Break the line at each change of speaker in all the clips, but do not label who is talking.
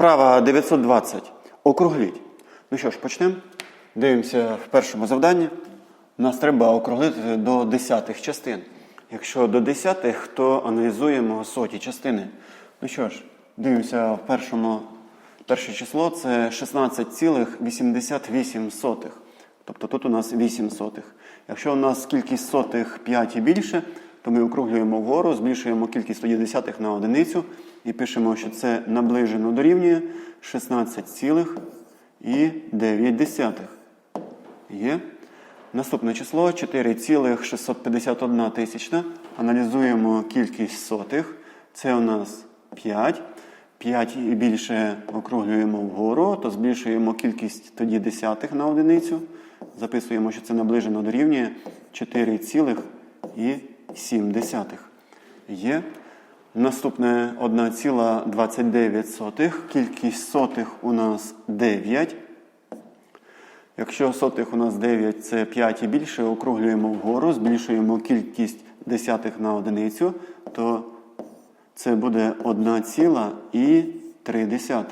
Вправа 920. Округліть. Ну що ж, почнемо. Дивимося в першому завданні. Нас треба округлити до десятих частин. Якщо до десятих, то аналізуємо соті частини. Ну що ж, дивимося в першому. Перше число це 16,88. Тобто тут у нас 8 сотих. Якщо у нас кількість сотих 5 і більше, то ми округлюємо вгору, збільшуємо кількість тоді десятих на одиницю і пишемо, що це наближено дорівнює 16,9. Є. Наступне число 4,651 тисячна. Аналізуємо кількість сотих. Це у нас 5. 5 і більше округлюємо вгору, то збільшуємо кількість тоді десятих на одиницю. Записуємо, що це наближено дорівнює 4,7. Є. Наступне 1,29. Кількість сотих у нас 9. Якщо сотих у нас 9 це 5 і більше, округлюємо вгору, збільшуємо кількість десятих на одиницю, то це буде 1,3.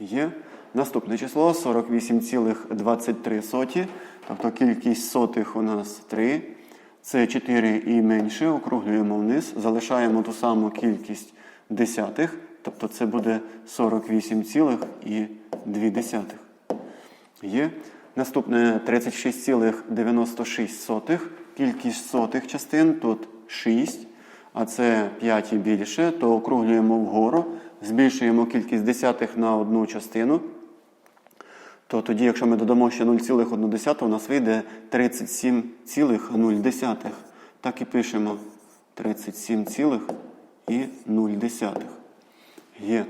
Є. Наступне число 48,23. Тобто кількість сотих у нас 3. Це 4 і менше, округлюємо вниз, залишаємо ту саму кількість десятих, тобто це буде 48,2. Є. Наступне 36,96. Кількість сотих частин тут 6, а це 5 і більше, то округлюємо вгору, збільшуємо кількість десятих на одну частину. То тоді, якщо ми додамо ще 0,1, у нас вийде 37,0. Так і пишемо 37,0. Є.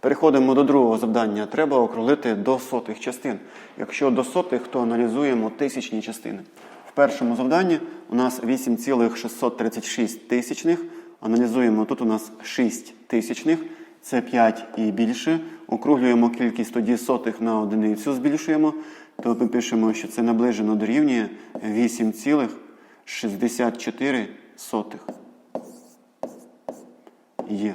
Переходимо до другого завдання. Треба округлити до сотих частин. Якщо до сотих, то аналізуємо тисячні частини. В першому завданні у нас 8,636 тисячних. Аналізуємо тут у нас 6 тисячних. Це 5 і більше. Округлюємо кількість тоді сотих на одиницю, збільшуємо. То ми пишемо, що це наближено дорівнює 8,64. Є.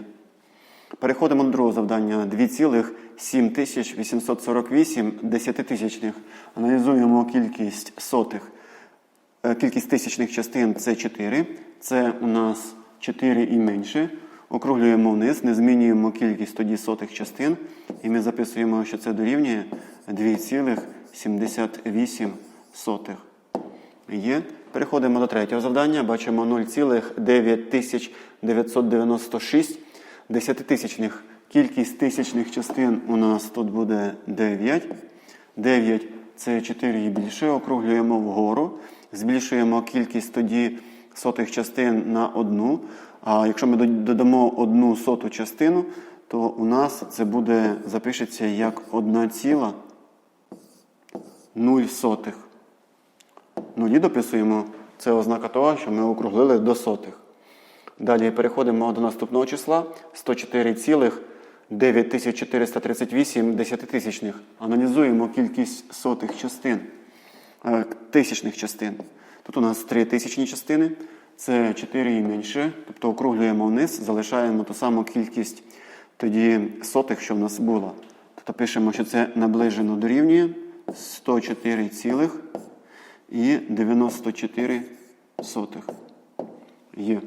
Переходимо до другого завдання. 2,7848 десятитисячних. Аналізуємо кількість сотих. Е, Кількість тисячних частин це 4. Це у нас 4 і менше. Округлюємо вниз, не змінюємо кількість тоді сотих частин. І ми записуємо, що це дорівнює 2,78. Є. Переходимо до третього завдання. Бачимо 0,9996 десятитисячних. Кількість тисячних частин у нас тут буде 9. 9 це 4 і більше. Округлюємо вгору. Збільшуємо кількість тоді сотих частин на одну. А якщо ми додамо одну соту частину, то у нас це буде запишеться як 1,0 сотих. Нулі дописуємо. Це ознака того, що ми округлили до сотих. Далі переходимо до наступного числа 104,9438 десятитисячних. Аналізуємо кількість сотих частин, е, тисячних частин. Тут у нас 3 тисячні частини, це 4 і менше. Тобто округлюємо вниз, залишаємо ту саму кількість тоді сотих, що в нас було. Тобто пишемо, що це наближено дорівнює 104,94 сотих. Є.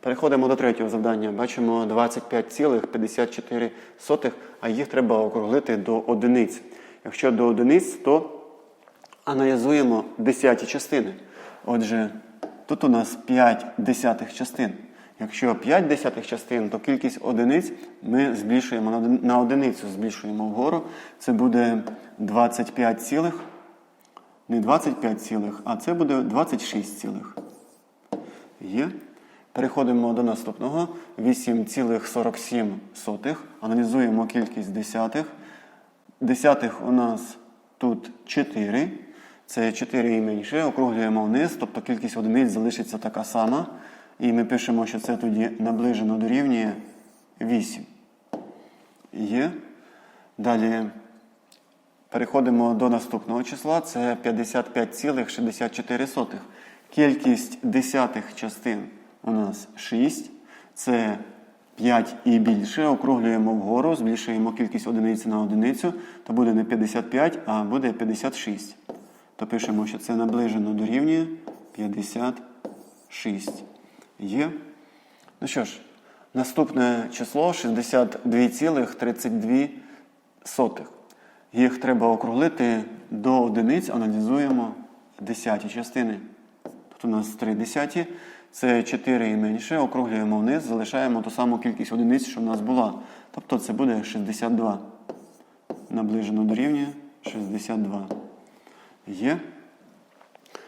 Переходимо до третього завдання. Бачимо 25,54, а їх треба округлити до одиниць. Якщо до одиниць, то аналізуємо десяті частини. Отже, тут у нас 5 десятих частин. Якщо 5 десятих частин, то кількість одиниць ми збільшуємо на одиницю, збільшуємо вгору. Це буде 25 цілих, не 25 цілих, а це буде 26 цілих. Є. Переходимо до наступного. 8,47. Аналізуємо кількість десятих. Десятих у нас тут 4. Це 4 і менше. Округлюємо вниз, тобто кількість одиниць залишиться така сама. І ми пишемо, що це тоді наближено дорівнює 8. Є. Далі переходимо до наступного числа. Це 55,64. Кількість десятих частин у нас 6. Це 5 і більше, округлюємо вгору, збільшуємо кількість одиниць на одиницю, то буде не 55, а буде 56. То пишемо, що це наближено дорівнює 56. Є. Ну що ж, наступне число 62,32. Їх треба округлити до одиниць, аналізуємо десяті частини. Тут у нас 3 десяті, це 4 і менше, округлюємо вниз, залишаємо ту саму кількість одиниць, що в нас була. Тобто це буде 62. Наближено дорівнює 62. Є.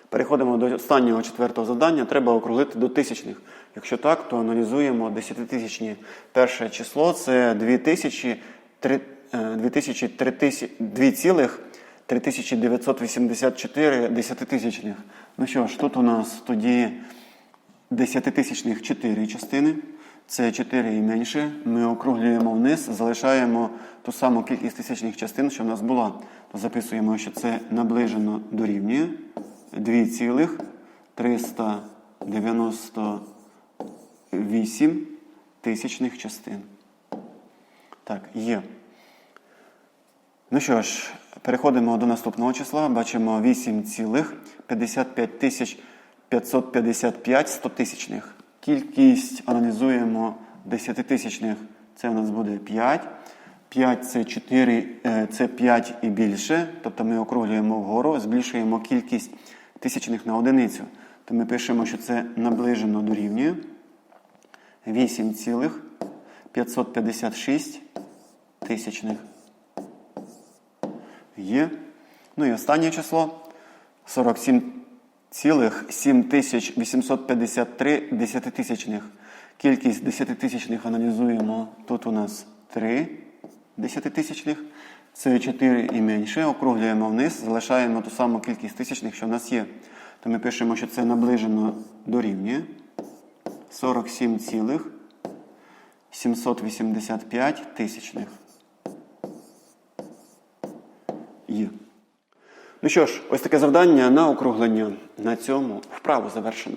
Переходимо до останнього четвертого завдання. Треба округлити до тисячних. Якщо так, то аналізуємо десятитисячні. Перше число це 2000, три- е, 2003 2,3984 десятитисячних. Ну що ж, тут у нас тоді десятитисячних 4 частини. Це 4 і менше. Ми округлюємо вниз, залишаємо ту саму кількість тисячних частин, що в нас була. То записуємо, що це наближено дорівнює 2,398 тисячних частин. Так, є. Ну що ж, переходимо до наступного числа. Бачимо 8,55 тисяч 555 стотисячних. Кількість аналізуємо десятитисячних. Це у нас буде 5. 5 це 4, е, це 5 і більше. Тобто ми округлюємо вгору, збільшуємо кількість тисячних на одиницю. То ми пишемо, що це наближено дорівнює 8,556 тисячних. Є. Ну і останнє число 47,7853 десятитисячних. Кількість десятитисячних аналізуємо. Тут у нас 3 десятитисячних. Це 4 і менше. Округлюємо вниз, залишаємо ту саму кількість тисячних, що в нас є. То ми пишемо, що це наближено дорівнює 47,785 тисячних. Є. Ну що ж, ось таке завдання на округлення. На цьому вправу завершено.